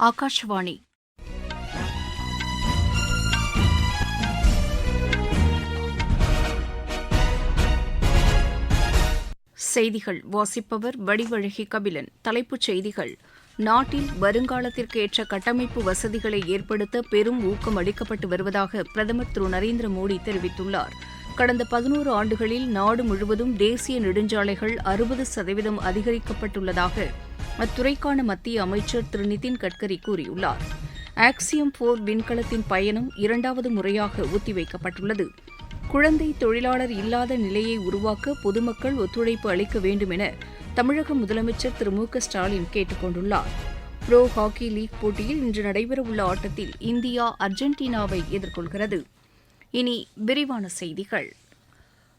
ஆகாஷ்வாணி செய்திகள். வாசிப்பவர் வடிவழகி கபிலன். தலைப்புச் செய்திகள். நாட்டில் வருங்காலத்திற்கு ஏற்ற கட்டமைப்பு வசதிகளை ஏற்படுத்த பெரும் ஊக்கம் அளிக்கப்பட்டு வருவதாக பிரதமர் திரு நரேந்திர மோடி தெரிவித்துள்ளார். கடந்த பதினோரு ஆண்டுகளில் நாடு முழுவதும் தேசிய நெடுஞ்சாலைகள் அறுபது சதவீதம் அதிகரிக்கப்பட்டுள்ளதாக அத்துறைக்கான மத்திய அமைச்சர் திரு நிதின் கட்கரி கூறியுள்ளார். ஆக்சியம் போர் விண்கலத்தின் பயணம் இரண்டாவது முறையாக ஒத்திவைக்கப்பட்டுள்ளது. குழந்தை தொழிலாளர் இல்லாத நிலையை உருவாக்க பொதுமக்கள் ஒத்துழைப்பு அளிக்க வேண்டும் என தமிழக முதலமைச்சர் திரு மு க ஸ்டாலின் கேட்டுக் கொண்டுள்ளார் ப்ரோ ஹாக்கி லீக் போட்டியில் இன்று நடைபெறவுள்ள ஆட்டத்தில் இந்தியா அர்ஜென்டினாவை எதிர்கொள்கிறது. இனி விரிவான செய்திகள்.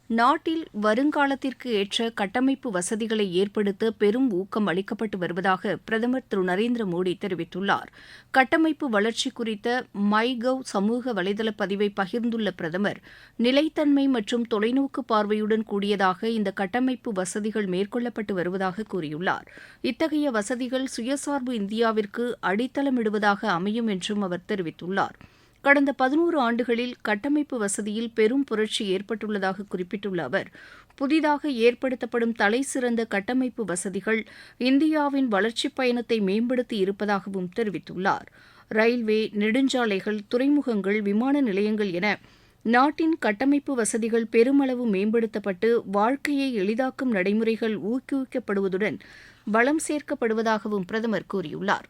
நாட்டில் வருங்காலத்திற்கு ஏற்ற கட்டமைப்பு வசதிகளை ஏற்படுத்த பெரும் ஊக்கம் அளிக்கப்பட்டு வருவதாக பிரதமர் திரு நரேந்திர மோடி தெரிவித்துள்ளார். கட்டமைப்பு வளர்ச்சி குறித்த மை கவ் சமூக வலைதள பதிவை பகிர்ந்துள்ள பிரதமர் நிலைத்தன்மை மற்றும் தொலைநோக்கு பார்வையுடன் கூடியதாக இந்த கட்டமைப்பு வசதிகள் மேற்கொள்ளப்பட்டு வருவதாக கூறியுள்ளார். இத்தகைய வசதிகள் சுயசார்பு இந்தியாவிற்கு அடித்தளமிடுவதாக அமையும் என்றும் அவர் தெரிவித்துள்ளார். கடந்த பதினோரு ஆண்டுகளில் கட்டமைப்பு வசதியில் பெரும் புரட்சி ஏற்பட்டுள்ளதாக குறிப்பிட்டுள்ள அவர் புதிதாக ஏற்படுத்தப்படும் தலைசிறந்த கட்டமைப்பு வசதிகள் இந்தியாவின் வளர்ச்சிப் பயணத்தை மேம்படுத்தி இருப்பதாகவும் தெரிவித்துள்ளார். ரயில்வே நெடுஞ்சாலைகள் துறைமுகங்கள் விமான நிலையங்கள் என நாட்டின் கட்டமைப்பு வசதிகள் பெருமளவு மேம்படுத்தப்பட்டு வாழ்க்கையை எளிதாக்கும் நடைமுறைகள் ஊக்குவிக்கப்படுவதுடன் வளம் சேர்க்கப்படுவதாகவும் பிரதமர் கூறியுள்ளார்.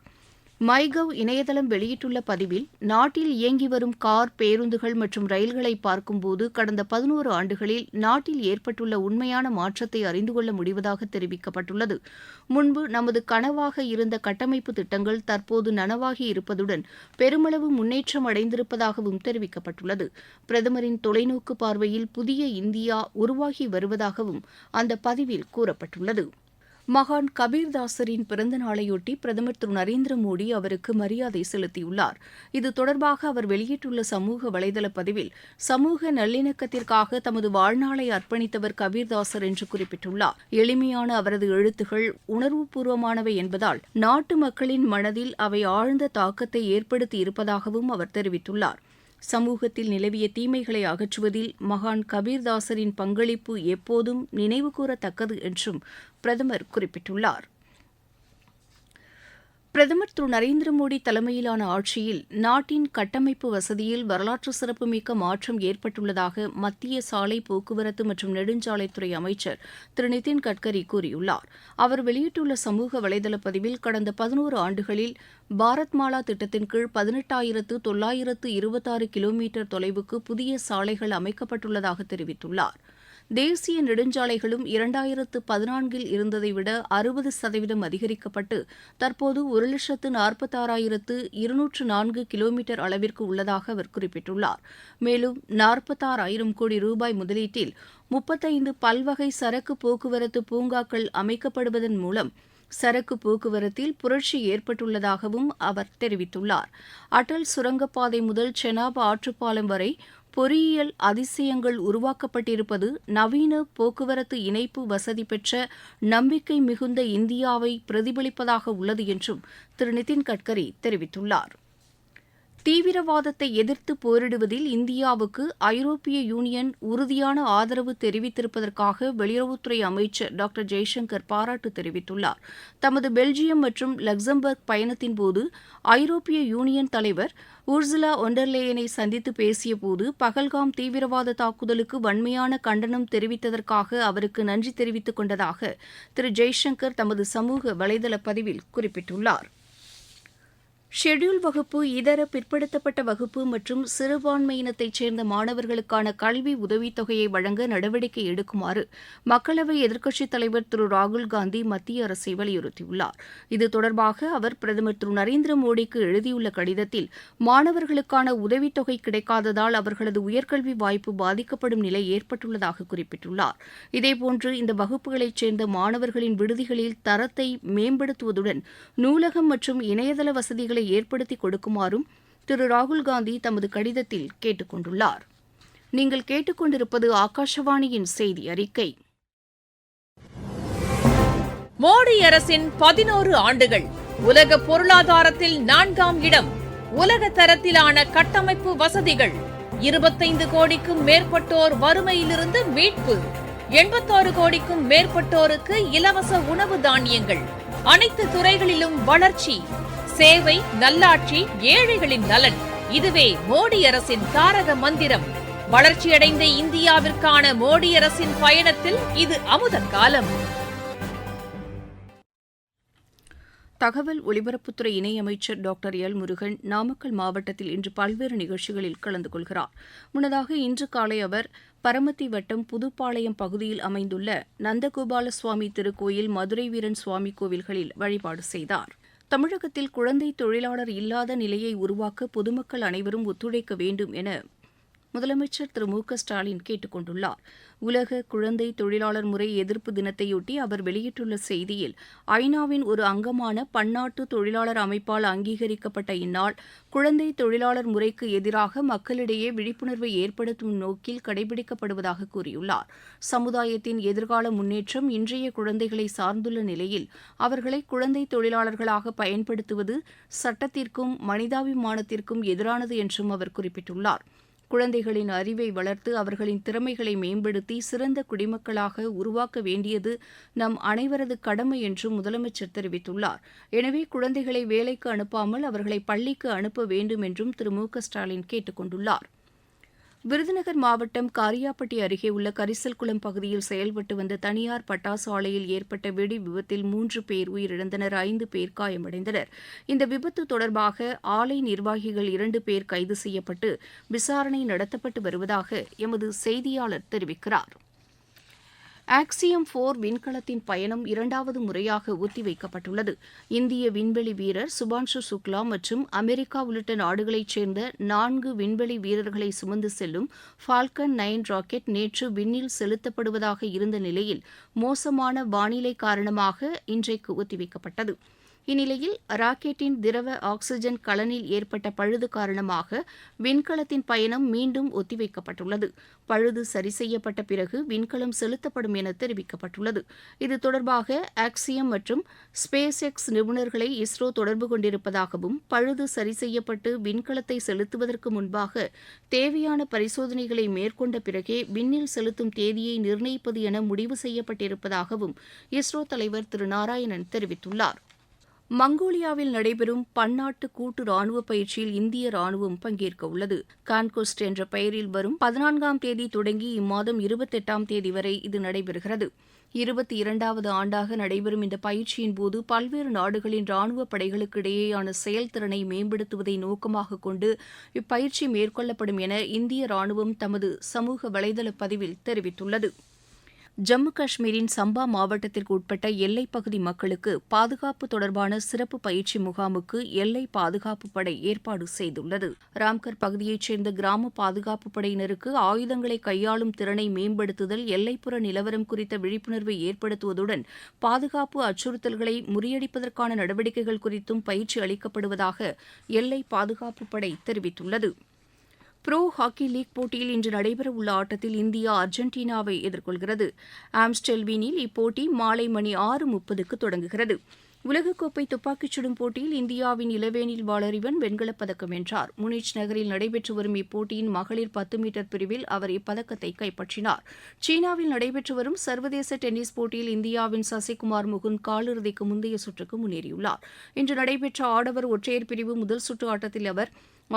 மைகவ் இணையதளம் வெளியிட்டுள்ள பதிவில் நாட்டில் இயங்கி வரும் கார் பேருந்துகள் மற்றும் ரயில்களை பார்க்கும்போது கடந்த பதினோரு ஆண்டுகளில் நாட்டில் ஏற்பட்டுள்ள உண்மையான மாற்றத்தை அறிந்து கொள்ள முடிவதாக தெரிவிக்கப்பட்டுள்ளது. முன்பு நமது கனவாக இருந்த கட்டமைப்பு திட்டங்கள் தற்போது நனவாகி இருப்பதுடன் பெருமளவு முன்னேற்றம் அடைந்திருப்பதாகவும் தெரிவிக்கப்பட்டுள்ளது. பிரதமரின் தொலைநோக்கு பார்வையில் புதிய இந்தியா உருவாகி வருவதாகவும் அந்த பதிவில் கூறப்பட்டுள்ளது. மகான் கபீர்தாசரின் பிறந்த நாளையொட்டி பிரதமர் திரு. நரேந்திர மோடி அவருக்கு மரியாதை செலுத்தியுள்ளார். இது தொடர்பாக அவர் வெளியிட்டுள்ள சமூக வலைதள பதிவில் சமூக நல்லிணக்கத்திற்காக தமது வாழ்நாளை அர்ப்பணித்தவர் கபீர்தாசர் என்று குறிப்பிட்டுள்ளார். எளிமையான அவரது எழுத்துகள் உணர்வுபூர்வமானவை என்பதால் நாட்டு மக்களின் மனதில் அவை ஆழ்ந்த தாக்கத்தை ஏற்படுத்தி இருப்பதாகவும் அவர் தெரிவித்துள்ளார். சமூகத்தில் நிலவிய தீமைகளை அகற்றுவதில் மகான் கபீர்தாசரின் பங்களிப்பு எப்போதும் நினைவுகூரத்தக்கது என்றும் பிரதமர் குறிப்பிட்டுள்ளார். பிரதமர் திரு நரேந்திர மோடி தலைமையிலான ஆட்சியில் நாட்டின் கட்டமைப்பு வசதியில் வரலாற்று சிறப்புமிக்க மாற்றம் ஏற்பட்டுள்ளதாக மத்திய சாலை போக்குவரத்து மற்றும் நெடுஞ்சாலைத்துறை அமைச்சர் திரு நிதின் கட்கரி கூறியுள்ளார். அவர் வெளியிட்டுள்ள சமூக வலைதள பதிவில் கடந்த பதினோரு ஆண்டுகளில் பாரத் மாலா திட்டத்தின் கீழ் பதினெட்டாயிரத்து தொள்ளாயிரத்து இருபத்தாறு கிலோமீட்டர் தொலைவுக்கு புதிய சாலைகள் அமைக்கப்பட்டுள்ளதாக தெரிவித்துள்ளார். தேசிய நெடுஞ்சாலைகளும் இரண்டாயிரத்து பதினான்கில் இருந்ததை விட அறுபது சதவீதம் அதிகரிக்கப்பட்டு தற்போது ஒரு லட்சத்து நாற்பத்தாறாயிரத்து இருநூற்று நான்கு கிலோமீட்டர் அளவிற்கு உள்ளதாக அவர் குறிப்பிட்டுள்ளார். மேலும் நாற்பத்தாறாயிரம் கோடி ரூபாய் முதலீட்டில் முப்பத்தைந்து பல்வகை சரக்கு போக்குவரத்து பூங்காக்கள் அமைக்கப்படுவதன் மூலம் சரக்கு போக்குவரத்தில் புரட்சி ஏற்பட்டுள்ளதாகவும் அவர் தெரிவித்துள்ளார். அடல் சுரங்கப்பாதை முதல் செனாப் ஆற்றுப்பாலம் வரை பொறியியல் அதிசயங்கள் உருவாக்கப்பட்டிருப்பது நவீன போக்குவரத்து இணைப்பு வசதி பெற்ற நம்பிக்கை மிகுந்த இந்தியாவை பிரதிபலிப்பதாக உள்ளது என்றும் திரு நிதின் கட்கரி தெரிவித்துள்ளார். தீவிரவாதத்தை எதிர்த்து போரிடுவதில் இந்தியாவுக்கு ஐரோப்பிய யூனியன் உறுதியான ஆதரவு தெரிவித்திருப்பதற்காக வெளியுறவுத்துறை அமைச்சர் டாக்டர் ஜெய்சங்கர் பாராட்டு தெரிவித்துள்ளார். தமது பெல்ஜியம் மற்றும் லக்சம்பர்க் பயணத்தின்போது ஐரோப்பிய யூனியன் தலைவர் உர்சுலா ஒண்டர்லேயனை சந்தித்து பேசியபோது பகல்காம் தீவிரவாத தாக்குதலுக்கு வன்மையான கண்டனம் தெரிவித்ததற்காக அவருக்கு நன்றி தெரிவித்துக் கொண்டதாக திரு ஜெய்சங்கர் தமது சமூக வலைதள பதிவில் குறிப்பிட்டுள்ளார். ஷெட்யூல் வகுப்பு இதர பிற்படுத்தப்பட்ட வகுப்பு மற்றும் சிறுபான்மையினத்தைச் சேர்ந்த மாணவர்களுக்கான கல்வி உதவித்தொகையை வழங்க நடவடிக்கை எடுக்குமாறு மக்களவை எதிர்க்கட்சித் தலைவர் திரு. ராகுல் காந்தி மத்திய அரசை வலியுறுத்தியுள்ளார். இது தொடர்பாக அவர் பிரதமர் திரு. நரேந்திர மோடிக்கு எழுதியுள்ள கடிதத்தில் மாணவர்களுக்கான உதவித்தொகை கிடைக்காததால் அவர்களது உயர்கல்வி வாய்ப்பு பாதிக்கப்படும் நிலை ஏற்பட்டுள்ளதாக குறிப்பிட்டுள்ளார். இதேபோன்று இந்த வகுப்புகளைச் சேர்ந்த மாணவர்களின் விடுதிகளில் தரத்தை மேம்படுத்துவதுடன் நூலகம் மற்றும் இணையதள வசதிகளை ஏற்படுத்தி கொடுக்குமாறும் திரு ராகுல்காந்தி தமது கடிதத்தில் கேட்டுக் கொண்டுள்ளார். நீங்கள் கேட்டுக்கொண்டிருப்பது ஆகாஷவாணியின் செய்தி அறிக்கை. மோடி அரசின் பதினோரு ஆண்டுகள் உலக பொருளாதாரத்தில் நான்காம் இடம் உலக தரத்திலான கட்டமைப்பு வசதிகள் இருபத்தைந்து கோடிக்கும் மேற்பட்டோர் வறுமையிலிருந்து மீட்பு எண்பத்தாறு கோடிக்கும் மேற்பட்டோருக்கு இலவச உணவு தானியங்கள் அனைத்து துறைகளிலும் வளர்ச்சி. சேவை நல்லாட்சி ஏழைகளின் நலன். இதுவே மோடி அரசின் தாரக மந்திரம். வளர்ச்சியடைந்த இந்தியாவிற்கான மோடி அரசின் பயணத்தில் இது அமுத காலம். தகவல் ஒலிபரப்புத்துறை இணையமைச்சர் டாக்டர் எல் முருகன் நாமக்கல் மாவட்டத்தில் இன்று பல்வேறு நிகழ்ச்சிகளில் கலந்து கொள்கிறார். முன்னதாக இன்று காலை அவர் பரமத்தி வட்டம் புதுப்பாளையம் பகுதியில் அமைந்துள்ள நந்தகோபால சுவாமி திருக்கோயில் மதுரை வீரன் சுவாமி கோவில்களில் வழிபாடு செய்தார். தமிழகத்தில் குழந்தை தொழிலாளர் இல்லாத நிலையை உருவாக்க பொதுமக்கள் அனைவரும் ஒத்துழைக்க வேண்டும் என முதலமைச்சர் திரு மு க ஸ்டாலின் கேட்டுக் கொண்டுள்ளார் உலக குழந்தை தொழிலாளர் முறை எதிர்ப்பு தினத்தையொட்டி அவர் வெளியிட்டுள்ள செய்தியில் ஐநாவின் ஒரு அங்கமான பன்னாட்டு தொழிலாளர் அமைப்பால் அங்கீகரிக்கப்பட்ட இந்நாள் குழந்தை தொழிலாளர் முறைக்கு எதிராக மக்களிடையே விழிப்புணர்வை ஏற்படுத்தும் நோக்கில் கடைபிடிக்கப்படுவதாக கூறியுள்ளார். சமுதாயத்தின் எதிர்கால முன்னேற்றம் இன்றைய குழந்தைகளை சார்ந்துள்ள நிலையில் அவர்களை குழந்தை தொழிலாளர்களாக பயன்படுத்துவது சட்டத்திற்கும் மனிதாபிமானத்திற்கும் எதிரானது என்றும் அவர் குறிப்பிட்டுள்ளார். குழந்தைகளின் அறிவை வளர்த்து அவர்களின் திறமைகளை மேம்படுத்தி சிறந்த குடிமக்களாக உருவாக்க வேண்டியது நம் அனைவரது கடமை என்றும் முதலமைச்சர் தெரிவித்துள்ளார். எனவே குழந்தைகளை வேலைக்கு அனுப்பாமல் அவர்களை பள்ளிக்கு அனுப்ப வேண்டும் என்றும் திரு மு க ஸ்டாலின் கேட்டுக் கொண்டுள்ளார் விருதுநகர் மாவட்டம் காரியாப்பட்டி அருகே உள்ள கரிசல்குளம் பகுதியில் செயல்பட்டு வந்த தனியார் பட்டாசு ஆலையில் ஏற்பட்ட வெடி விபத்தில் மூன்று பேர் உயிரிழந்தனர் ஐந்து பேர் காயமடைந்தனர். இந்த விபத்து தொடர்பாக ஆலை நிர்வாகிகள் இரண்டு பேர் கைது செய்யப்பட்டு விசாரணை நடத்தப்பட்டு வருவதாக எமது செய்தியாளர் தெரிவிக்கிறார். ஆக்சியம் போர் விண்கலத்தின் பயணம் இரண்டாவது முறையாக ஒத்திவைக்கப்பட்டுள்ளது. இந்திய விண்வெளி வீரர் சுபான்ஷு சுக்லா மற்றும் அமெரிக்கா உள்ளிட்ட நாடுகளைச் சேர்ந்த நான்கு விண்வெளி வீரர்களை சுமந்து செல்லும் ஃபால்கன் நைன் ராக்கெட் நேற்று விண்ணில் செலுத்தப்படுவதாக இருந்த நிலையில் மோசமான வானிலை காரணமாக இன்றைக்கு ஒத்திவைக்கப்பட்டது. இந்நிலையில் ராக்கெட்டின் திரவ ஆக்ஸிஜன் கலனில் ஏற்பட்ட பழுது காரணமாக விண்கலத்தின் பயணம் மீண்டும் ஒத்திவைக்கப்பட்டுள்ளது. பழுது சரி செய்யப்பட்ட பிறகு விண்கலம் செலுத்தப்படும் என தெரிவிக்கப்பட்டுள்ளது. இது தொடர்பாக ஆக்சியம் மற்றும் ஸ்பேஸ் எக்ஸ் நிபுணர்களை இஸ்ரோ தொடர்பு கொண்டிருப்பதாகவும் பழுது சரி செய்யப்பட்டு விண்கலத்தை செலுத்துவதற்கு முன்பாக தேவையான பரிசோதனைகளை மேற்கொண்ட பிறகே விண்ணில் செலுத்தும் தேதியை நிர்ணயிப்பது என முடிவு செய்யப்பட்டிருப்பதாகவும் இஸ்ரோ தலைவர் திரு நாராயணன் தெரிவித்துள்ளார். மங்கோலியாவில் நடைபெறும் பன்னாட்டு கூட்டு ராணுவ பயிற்சியில் இந்திய ராணுவம் பங்கேற்க உள்ளது. கான்கோஸ்ட் என்ற பெயரில் வரும் பதினான்காம் தேதி தொடங்கி இம்மாதம் இருபத்தெட்டாம் தேதி வரை இது நடைபெறுகிறது. இருபத்தி இரண்டாவது ஆண்டாக நடைபெறும் இந்த பயிற்சியின் போது பல்வேறு நாடுகளின் ராணுவ படைகளுக்கு இடையேயான செயல்திறனை மேம்படுத்துவதை நோக்கமாக கொண்டு இப்பயிற்சி மேற்கொள்ளப்படும் என இந்திய ராணுவம் தமது சமூக வலைதள பதிவில் தெரிவித்துள்ளது. ஜம்மு காஷ்மீரின் சம்பா மாவட்டத்திற்கு உட்பட்ட எல்லைப் பகுதி மக்களுக்கு பாதுகாப்பு தொடர்பான சிறப்பு பயிற்சி முகாமுக்கு எல்லை பாதுகாப்பு படை ஏற்பாடு செய்துள்ளது. ராம்கர் பகுதியைச் சேர்ந்த கிராம பாதுகாப்பு படையினருக்கு ஆயுதங்களை கையாளும் திறனை மேம்படுத்துதல் எல்லைப்புற நிலவரம் குறித்த விழிப்புணர்வை ஏற்படுத்துவதுடன் பாதுகாப்பு அச்சுறுத்தல்களை முறியடிப்பதற்கான நடவடிக்கைகள் குறித்தும் பயிற்சி அளிக்கப்படுவதாக எல்லை பாதுகாப்பு படை தெரிவித்துள்ளது. ப்ரோ ஹாக்கி லீக் போட்டியில் இன்று நடைபெறவுள்ள ஆட்டத்தில் இந்தியா அர்ஜென்டினாவை எதிர்கொள்கிறது. ஆம்ஸ்டெல்வீனில் இப்போட்டி மாலை மணி ஆறு முப்பதுக்கு தொடங்குகிறது. உலகக்கோப்பை துப்பாக்கிச் சுடும் போட்டியில் இந்தியாவின் இளவேனில் வாளறிவன் வெண்கலப் பதக்கம் வென்றார். முனிச் நகரில் நடைபெற்று வரும் இப்போட்டியின் மகளிர் பத்து மீட்டர் பிரிவில் அவர் இப்பதக்கத்தை கைப்பற்றினார். சீனாவில் நடைபெற்று வரும் சர்வதேச டென்னிஸ் போட்டியில் இந்தியாவின் சசிகுமார் முகுந்த் காலிறுதிக்கு முந்தைய சுற்றுக்கு முன்னேறியுள்ளார். இன்று நடைபெற்ற ஆடவர் ஒற்றையர் பிரிவு முதல் சுற்று ஆட்டத்தில் அவர்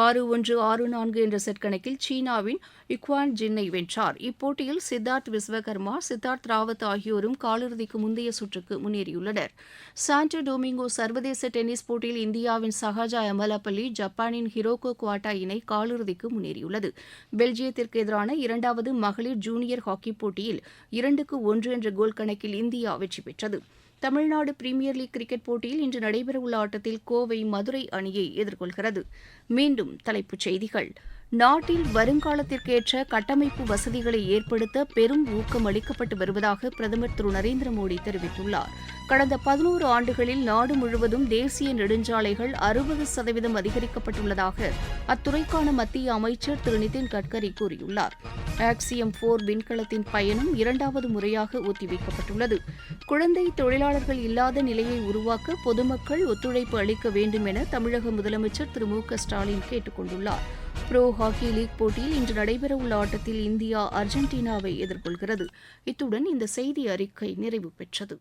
ஆறு ஒன்று ஆறு நான்கு என்ற செட் கணக்கில் சீனாவின் இக்வான் ஜின்னை வென்றார். இப்போட்டியில் சித்தார்த் விஸ்வகர்மா சித்தார்த் ராவத் ஆகியோரும் காலிறுதிக்கு முந்தைய சுற்றுக்கு முன்னேறியுள்ளனர். சாண்டோ டொமிங்கோ சர்வதேச டென்னிஸ் போட்டியில் இந்தியாவின் சஹாஜா எமலப்பள்ளி ஜப்பானின் ஹிரோகோ குவாட்டா இணை காலிறுதிக்கு முன்னேறியுள்ளது. பெல்ஜியத்திற்கு எதிரான இரண்டாவது மகளிர் ஜூனியர் ஹாக்கி போட்டியில் இரண்டுக்கு ஒன்று என்ற கோல் கணக்கில் இந்தியா வெற்றி பெற்றது. தமிழ்நாடு பிரீமியர் லீக் கிரிக்கெட் போட்டியில் இன்று நடைபெறவுள்ள ஆட்டத்தில் கோவை மதுரை அணியை எதிர்கொள்கிறது. மீண்டும் தலைப்புச் செய்திகள். நாட்டில் வருங்காலத்திற்கேற்ற கட்டமைப்பு வசதிகளை ஏற்படுத்த பெரும் ஊக்கம் அளிக்கப்பட்டு வருவதாக பிரதமர் திரு நரேந்திர மோடி தெரிவித்துள்ளார். கடந்த பதினோரு ஆண்டுகளில் நாடு முழுவதும் தேசிய நெடுஞ்சாலைகள் அறுபது சதவீதம் அதிகரிக்கப்பட்டுள்ளதாக அத்துறைக்கான மத்திய அமைச்சர் திரு நிதின் கட்கரி கூறியுள்ளார். ஆக்சியம் போர் விண்கலத்தின் பயணம் இரண்டாவது முறையாக ஒத்திவைக்கப்பட்டுள்ளது. குழந்தை தொழிலாளர்கள் இல்லாத நிலையை உருவாக்க பொதுமக்கள் ஒத்துழைப்பு அளிக்க வேண்டும் என தமிழக முதலமைச்சர் திரு மு க ஸ்டாலின் கேட்டுக் கொண்டுள்ளார் ப்ரோ ஹாக்கி லீக் போட்டியில் இன்று நடைபெறவுள்ள ஆட்டத்தில் இந்தியா அர்ஜென்டினாவை எதிர்கொள்கிறது. இத்துடன் இந்த செய்தி அறிக்கை நிறைவு பெற்றது.